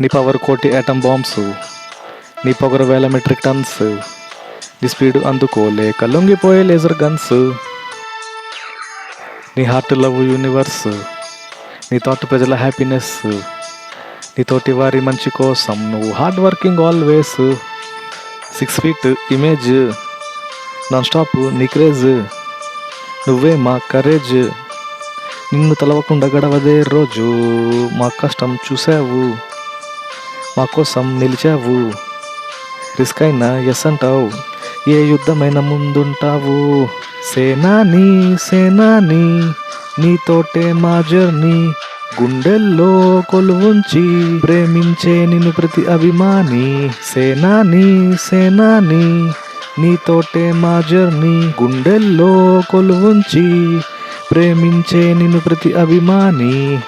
నీ పవర్ కోటి atom bombs నీ పొగరు వేల మెట్రిక్ టన్స్ నీ స్పీడ్ అందుకోలేక లొంగిపోయే లేజర్ గన్స్ నీ హార్ట్ లవ్ యూనివర్స్ నీ తోటి ప్రజల హ్యాపీనెస్ నీ తోటి వారి మంచి కోసం నువ్వు hard working always six feet image non stop నీ క్రేజ్ నువ్వే మా కరేజ్ నిన్ను తలవకుండా గడవదే రోజు. మా కష్టం చూసావు మా కోసం నిలిచావు. రిస్క్ అయినా ఎస్ అంటావు. ఏ యుద్ధమైన ముందుంటావు. సేనాని సేనాని నీతోటే మా జర్నీ గుండెల్లో కొలువుంచి ప్రేమించే నిన్ను ప్రతి అభిమాని. సేనాని సేనాని నీతోటే మా జర్నీ గుండెల్లో కొలువుంచి ప్రేమించే నిన్ను ప్రతి అభిమాని.